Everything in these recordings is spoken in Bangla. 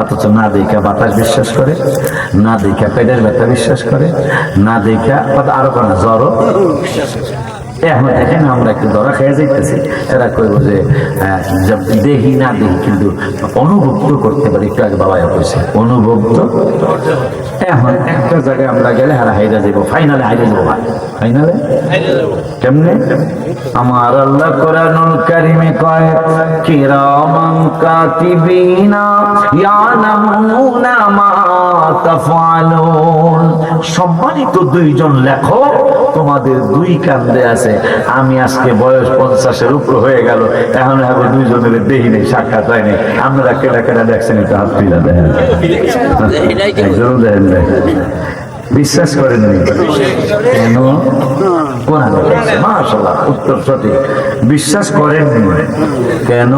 অথচ না দেখা বাতাস বিশ্বাস করে, না দেখা পেটের ব্যথা বিশ্বাস করে, না দেখা আরও কোনো জ্বরও আমরা একটু ধরা খেয়ে যাইতেছি, এরা কইব যে দেখি না কিন্তু করতে পারি, একটু আগে কইছে এখন একটা জায়গায় আমরা গেলে হারা হাইরা ফাইনালে হাইরা যাব ফাইনালে? কেমনে? আমার আল্লাহ কোরআনুল কারিমে কয় কিরামান কাতিবিনা মা সম্মানিত দুইজন লেখক তোমাদের দুই কান্দে আছে। আমি আজকে বয়স পঞ্চাশের উপর হয়ে গেল। এখন এখন দুইজনের দেহি নেই সাক্ষাৎ হয়নি আমরা আপনারা কেটা কেটা দেখছেন এটা হাত তুলে দেখেন দেখেন। বিশ্বাস করেননি কেন? মাশাল্লাহ উত্তর সঠিক। বিশ্বাস করেননি কেন?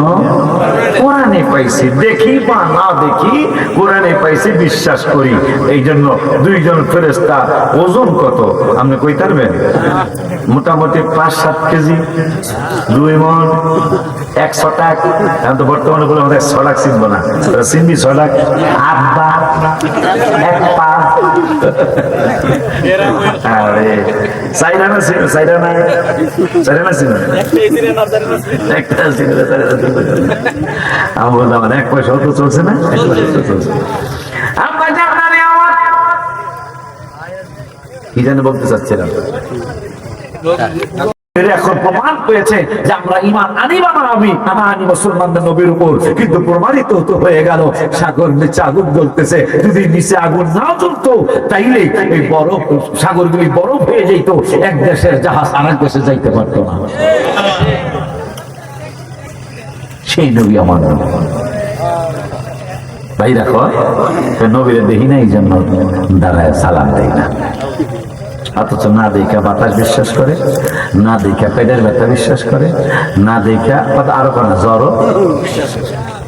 কোরআনে পাইছি, দেখি বা না দেখি, কোরআনে পাইছি, বিশ্বাস করি। এই জন্য দুইজন ফেরেস্তা ওজন কত? আপনি কই পারবেন? মোটামুটি পাঁচ, সাত কেজি। দুই মন একশো টাক এখন তো বর্তমানে বলে আমাদের ছ লাখ চিনব না। চিনবি ছ লাখ আব্বা এক পা। আরে না ছিল না না ছিল একটা ছিল আমি বললাম আমার এক পয়সাও তো চলছে না? এক তো চলছে। আব্বা জানারে আমার। কি জানি বলতে চাচ্ছিলাম। এখন প্রমাণ যে আমরা ইমান আনি বা না আমি আনা মুসলমানদের নবীর উপর। কিন্তু প্রমাণিত তো হয়ে গেল, সাগর নিচে আগুন জ্বলতেছে। যদি নিচে আগুন না জ্বলতো, তাইলে এই বরফ, সাগরগুলি বরফ হয়ে যেত। এক দেশের জাহাজ দেশে যাইতে পারতো না। সেই নবী আমার ভাই, দেখো নবীরে দেখি না এই জন্য দাঁড়ায় সালাম দেয় না। অথচ না দেখা বাতাস বিশ্বাস করে, না দেখা পেটের ব্যথা বিশ্বাস করে, না দেখা আরও কোনো জ্বরও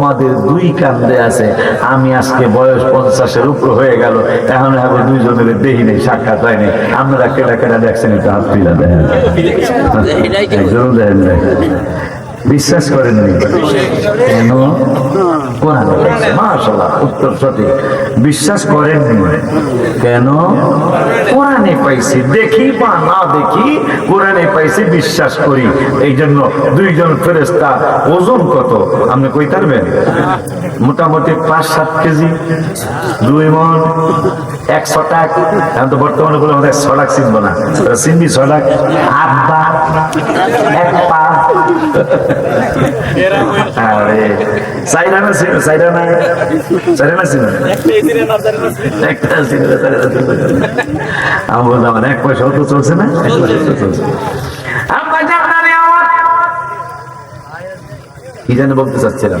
তোমাদের দুই কান্দে আছে। আমি আজকে বয়স পঞ্চাশের উপর হয়ে গেল। এখন এখন দুইজনের দেহি নেই সাক্ষাৎ হয় আমরা আপনারা কেটা কেটা দেখছেন এটা হাত তুলে দেখেন। দেখেন বিশ্বাস করেননি। কেন? উত্তর বিশ্বাস করেননি। কেন? কোরআনে পাইছি, দেখি বা না দেখি কোরআনে পাইছি, বিশ্বাস করি। এই জন্য দুইজন ফেরেস্তা ওজন কত? আপনি কই পারবেন? মোটামুটি পাঁচ সাত কেজি। দুই মন। একশো টাক এখন তো বর্তমানে বলে আমাদের ছ লাখ চিনব না। চিনবি ছ লাখ এক পা। না না এক পয়সাও তো চলছে না? এক চলছে কি জানি বলতে চাচ্ছিলাম।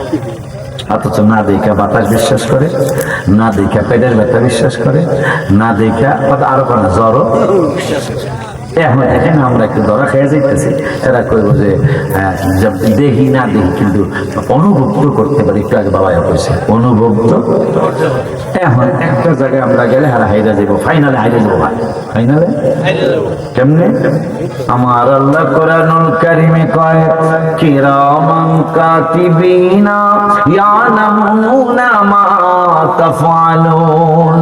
অথচ না দেখা বাতাস বিশ্বাস করে, না দেখা পেটের ব্যথা বিশ্বাস করে, না দেখা আরও কোনো জ্বরও এখন আমরা একটু ধরা খেয়ে যাইতেছি। যে দেখি না দেখি কিন্তু অনুভব করতে পারি, একটু আগে বাবা কইছে, অনুভব এখন একটা জায়গায় আমরা গেলে হারা হাইরা যাব ফাইনালে হাইরা যাব ফাইনালে? কেমনে? আমার আল্লাহ কোরআনুল কারিমে কয় কিরামান কাতিবিনা ইয়ালামুনা মা তাফআলুন।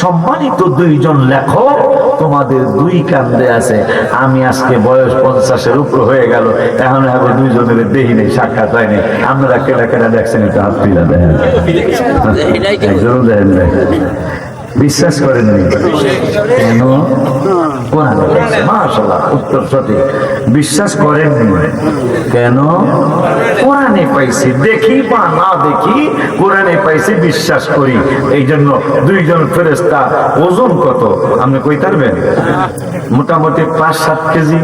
সম্মানিত দুইজন লেখক তোমাদের দুই কান্দে আছে। আমি আজকে বয়স পঞ্চাশের উপর হয়ে গেল। এখন এখন দুইজনের দেহি নেই সাক্ষাৎ হয়নি আমরা কেনা কেনা দেখছেন এটা? হাত পিলা দেখেন দেন বিশ্বাস করেননি কেন? বিশ্বাস করেননি কেন? কোরআনে পাইছি, দেখি বা না দেখি, কোরআনে পাইছি, বিশ্বাস করি। এই জন্য দুইজন ফেরেস্তা ওজন কত? আপনি কই পারবেন? মোটামুটি পাঁচ সাত কেজি।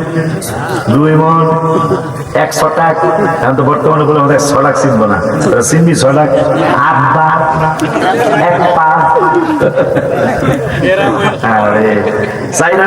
দুই মন, এক ছটাক। এখন তো বর্তমানে বলে আমাদের ছটাক চিনবো না। চিনবি ছটাক? আব্বা, এক পা। আরে চাইনা